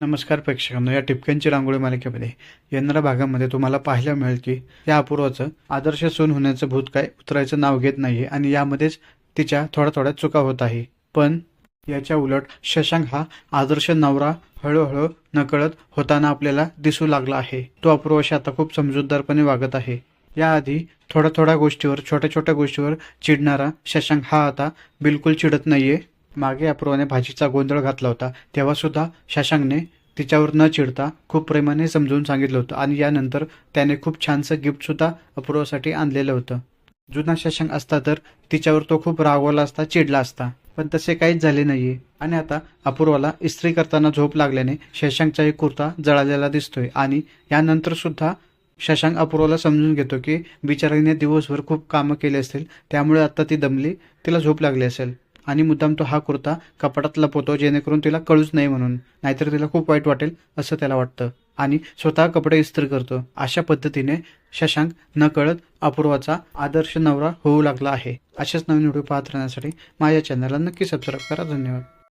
नमस्कार प्रेक्षकांनो या टिपक्यांची रांगोळी मालिकेमध्ये येणाऱ्या भागामध्ये तुम्हाला पाहायला मिळेल की या अपूर्वाचं आदर्श सून होण्याचं भूत काय उतरायचं नाव घेत नाहीये आणि यामध्येच तिच्या थोड्या थोड्या चुका होत आहे. पण याच्या उलट शशांक हा आदर्श नवरा हळूहळू नकळत होताना आपल्याला दिसू लागला आहे. तो अपूर्वाशी आता खूप समजूतदारपणे वागत आहे. याआधी थोड्या थोड्या गोष्टीवर छोट्या छोट्या गोष्टीवर चिडणारा शशांक हा आता बिलकुल चिडत नाहीये. मागे अपूर्वाने भाजीचा गोंधळ घातला होता. तेव्हा सुद्धा शशांकने तिच्यावर न चिडता खूप प्रेमाने समजून सांगितलं होतं आणि यानंतर त्याने खूप छानसं गिफ्ट सुद्धा अपूर्वासाठी आणलेलं होतं. जुना शशांक असता तर तिच्यावर तो खूप रागवला असता चिडला असता. पण तसे काहीच झाले नाहीये. आणि आता अपूर्वाला इस्त्री करताना झोप लागल्याने शशांकचाही कुर्ता जळालेला दिसतोय आणि यानंतर सुद्धा शशांक अपूर्वाला समजून घेतो की बिचारीने दिवसभर खूप कामं केली असतील त्यामुळे आता ती दमली तिला झोप लागली असेल. आणि मुद्दाम तो हा कुर्ता कपाटात लपवतो जेणेकरून तिला कळूच नाही म्हणून. नाहीतर तिला खूप वाईट वाटेल असं त्याला वाटतं. आणि स्वतः कपडे इस्त्री करतो. अशा पद्धतीने शशांक नकळत अपूर्वाचा आदर्श नवरा होऊ लागला आहे. अशाच नवीन व्हिडिओ पाहत राहण्यासाठी माझ्या चॅनलला नक्की सबस्क्राईब करा. धन्यवाद.